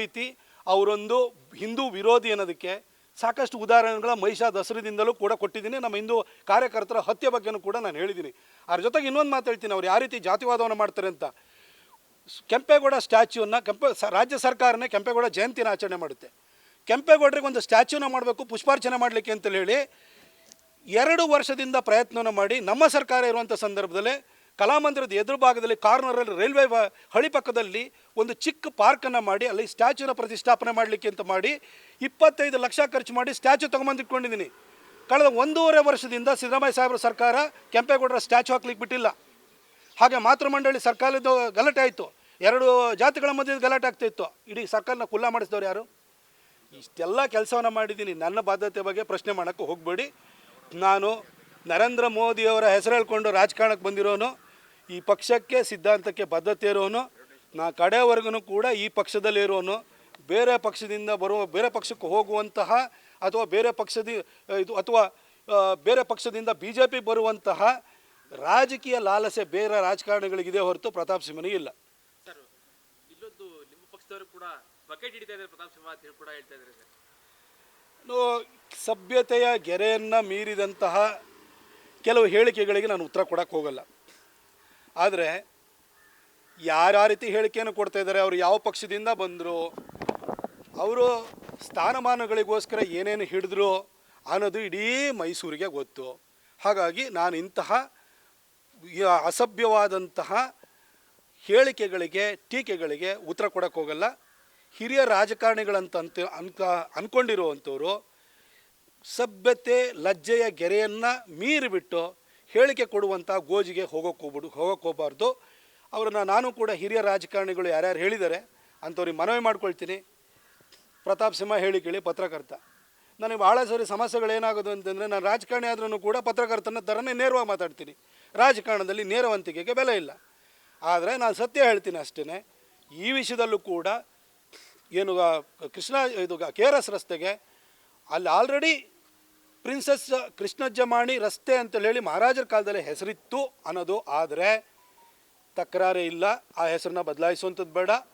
ರೀತಿ ಅವರೊಂದು ಹಿಂದೂ ವಿರೋಧಿ ಅನ್ನೋದಕ್ಕೆ ಸಾಕಷ್ಟು ಉದಾಹರಣೆಗಳ ಮಹಿಷಾ ದಸರದಿಂದಲೂ ಕೂಡ ಕೊಟ್ಟಿದ್ದೀನಿ. ನಮ್ಮ ಹಿಂದೂ ಕಾರ್ಯಕರ್ತರ ಹತ್ಯೆ ಬಗ್ಗೆನೂ ಕೂಡ ನಾನು ಹೇಳಿದ್ದೀನಿ. ಅದ್ರ ಜೊತೆಗೆ ಇನ್ನೊಂದು ಮಾತು ಹೇಳ್ತೀನಿ. ಅವ್ರು ಯಾವ ರೀತಿ ಜಾತಿವಾದವನ್ನು ಮಾಡ್ತಾರೆ ಅಂತ. ಕೆಂಪೇಗೌಡ ಸ್ಟ್ಯಾಚ್ಯೂನ ಕೆಂಪೆ ರಾಜ್ಯ ಸರ್ಕಾರನೇ ಕೆಂಪೇಗೌಡ ಜಯಂತಿನ ಆಚರಣೆ ಮಾಡುತ್ತೆ. ಕೆಂಪೇಗೌಡರಿಗೆ ಒಂದು ಸ್ಟ್ಯಾಚ್ಯೂನ ಮಾಡಬೇಕು, ಪುಷ್ಪಾರ್ಚನೆ ಮಾಡಲಿಕ್ಕೆ ಅಂತ ಹೇಳಿ ಎರಡು ವರ್ಷದಿಂದ ಪ್ರಯತ್ನವನ್ನು ಮಾಡಿ ನಮ್ಮ ಸರ್ಕಾರ ಇರುವಂಥ ಸಂದರ್ಭದಲ್ಲಿ ಕಲಾಮಂದಿರದ ಎದುರು ಭಾಗದಲ್ಲಿ ಕಾರ್ನರಲ್ಲಿ ರೈಲ್ವೆ ಹಳಿ ಪಕ್ಕದಲ್ಲಿ ಒಂದು ಚಿಕ್ಕ ಪಾರ್ಕನ್ನು ಮಾಡಿ, ಅಲ್ಲಿ ಸ್ಟ್ಯಾಚ್ಯೂನ ಪ್ರತಿಷ್ಠಾಪನೆ ಮಾಡಲಿಕ್ಕೆ ಅಂತ ಮಾಡಿ ಇಪ್ಪತ್ತೈದು ಲಕ್ಷ ಖರ್ಚು ಮಾಡಿ ಸ್ಟ್ಯಾಚ್ಯೂ ತೊಗೊಂಬಂದಿಟ್ಕೊಂಡಿದ್ದೀನಿ. ಕಳೆದ ಒಂದೂವರೆ ವರ್ಷದಿಂದ ಸಿದ್ದರಾಮಯ್ಯ ಸಾಹೇಬ್ರ ಸರ್ಕಾರ ಕೆಂಪೇಗೌಡರ ಸ್ಟ್ಯಾಚ್ಯೂ ಹಾಕ್ಲಿಕ್ಕೆ ಬಿಟ್ಟಿಲ್ಲ. ಹಾಗೆ ಮಾತೃಮಂಡಳಿ ಸರ್ಕಾರದ ಗಲಾಟೆ ಆಯಿತು. ಎರಡು ಜಾತಿಗಳ ಮಧ್ಯೆ ಗಲಾಟೆ ಆಗ್ತಾಯಿತ್ತು ಇಡೀ ಸರ್ಕಾರನ ಕುಲ್ಲ ಮಾಡಿಸಿದವ್ರು ಯಾರು? ಇಷ್ಟೆಲ್ಲ ಕೆಲಸವನ್ನು ಮಾಡಿದ್ದೀನಿ. ನನ್ನ ಬಾಧ್ಯತೆ ಬಗ್ಗೆ ಪ್ರಶ್ನೆ ಮಾಡೋಕ್ಕೆ ಹೋಗಬೇಡಿ. ನಾನು ನರೇಂದ್ರ ಮೋದಿಯವರ ಹೆಸರು ಹೇಳ್ಕೊಂಡು ರಾಜಕಾರಣಕ್ಕೆ ಬಂದಿರೋನು. ಈ ಪಕ್ಷಕ್ಕೆ ಸಿದ್ಧಾಂತಕ್ಕೆ ಬದ್ಧತೆ ಇರೋನು ನಾ ಕಡೆವರೆಗೂ ಕೂಡ ಈ ಪಕ್ಷದಲ್ಲಿ ಇರೋನು. ಬೇರೆ ಪಕ್ಷದಿಂದ ಬರುವ ಬೇರೆ ಪಕ್ಷಕ್ಕೆ ಹೋಗುವಂತಹ ಅಥವಾ ಬೇರೆ ಪಕ್ಷದ ಇದು ಅಥವಾ ಬೇರೆ ಪಕ್ಷದಿಂದ ಬಿ ಜೆ ಪಿ ಬರುವಂತಹ ರಾಜಕೀಯ ಲಾಲಸೆ ಬೇರೆ ರಾಜಕಾರಣಿಗಳಿಗಿದೆ ಹೊರತು ಪ್ರತಾಪ್ ಸಿಂಹನಿಗೆ ಇಲ್ಲ. ಸರ್ ಇಲ್ಲೊಂದು ನಿಮ್ಮ ಪಕ್ಷದವರು ಕೂಡ ಬಕೆಟ್ ಹಿಡಿತಾ ಇದ್ದಾರೆ ಪ್ರತಾಪ್ ಸಿಂಹ ಅಂತ ಹೇಳಿ ಕೂಡ ಹೇಳ್ತಾ ಇದ್ದಾರೆ ಸರ್. ಇನ್ನು ಸಭ್ಯತೆಯ ಗೆರೆಯನ್ನು ಮೀರಿದಂತಹ ಕೆಲವು ಹೇಳಿಕೆಗಳಿಗೆ ನಾನು ಉತ್ತರ ಕೊಡಕ್ಕೆ ಹೋಗಲ್ಲ. ಆದರೆ ಯಾರ್ಯಾವ ರೀತಿ ಹೇಳಿಕೆಯನ್ನು ಕೊಡ್ತಾ ಇದ್ದಾರೆ, ಅವರು ಯಾವ ಪಕ್ಷದಿಂದ ಬಂದರು, ಅವರು ಸ್ಥಾನಮಾನಗಳಿಗೋಸ್ಕರ ಏನೇನು ಹಿಡಿದ್ರು ಅನ್ನೋದು ಇಡೀ ಮೈಸೂರಿಗೆ ಗೊತ್ತು. ಹಾಗಾಗಿ ನಾನು ಇಂತಹ ಅಸಭ್ಯವಾದಂತಹ ಹೇಳಿಕೆಗಳಿಗೆ, ಟೀಕೆಗಳಿಗೆ ಉತ್ತರ ಕೊಡೋಕ್ಕೆ ಹೋಗಲ್ಲ. ಹಿರಿಯ ರಾಜಕಾರಣಿಗಳಂತ ಅಂತ ಅನ್ಕ ಅಂದ್ಕೊಂಡಿರುವಂಥವ್ರು ಸಭ್ಯತೆ, ಲಜ್ಜೆಯ ಗೆರೆಯನ್ನು ಮೀರಿಬಿಟ್ಟು ಹೇಳಿಕೆ ಕೊಡುವಂಥ ಗೋಜಿಗೆ ಹೋಗೋಕ್ಕೆ ಹೋಗ್ಬಿಡು ಹೋಗೋಕ್ಕೆ ಹೋಗಬಾರ್ದು. ಅವ್ರನ್ನ ನಾನು ಕೂಡ ಹಿರಿಯ ರಾಜಕಾರಣಿಗಳು ಯಾರ್ಯಾರು ಹೇಳಿದ್ದಾರೆ, ಅಂಥವ್ರಿಗೆ ಮನವಿ ಮಾಡ್ಕೊಳ್ತೀನಿ. ಪ್ರತಾಪ್ ಸಿಂಹ ಹೇಳಿ ಕೇಳಿ, ಪತ್ರಕರ್ತ. ನನಗೆ ಭಾಳ ಸರಿ ಸಮಸ್ಯೆಗಳೇನಾಗೋದು ಅಂತಂದರೆ, ನಾನು ರಾಜಕಾರಣಿ ಆದ್ರೂ ಕೂಡ ಪತ್ರಕರ್ತನ ಥರನೇ ನೇರವಾಗಿ ಮಾತಾಡ್ತೀನಿ. ರಾಜಕಾರಣದಲ್ಲಿ ನೇರವಂತಿಕೆಗೆ ಬೆಲೆ ಇಲ್ಲ. ಆದರೆ ನಾನು ಸತ್ಯ ಹೇಳ್ತೀನಿ ಅಷ್ಟೇ ಈ ವಿಷಯದಲ್ಲೂ ಕೂಡ ಏನು ಕೃಷ್ಣ, ಇದು, ಕೆ ಆರ್ ಎಸ್ ರಸ್ತೆಗೆ ಅಲ್ಲಿ ಆಲ್ರೆಡಿ ಪ್ರಿನ್ಸಸ್ ಕೃಷ್ಣಜ್ಜಮಾಣಿ ರಸ್ತೆ ಅಂತೇಳಿ ಹೇಳಿ ಮಹಾರಾಜರ ಕಾಲದಲ್ಲಿ ಹೆಸರಿತ್ತು ಅನ್ನೋದು, ಆದರೆ ತಕರಾರೇ ಇಲ್ಲ. ಆ ಹೆಸರನ್ನ ಬದಲಾಯಿಸುವಂಥದ್ದು ಬೇಡ.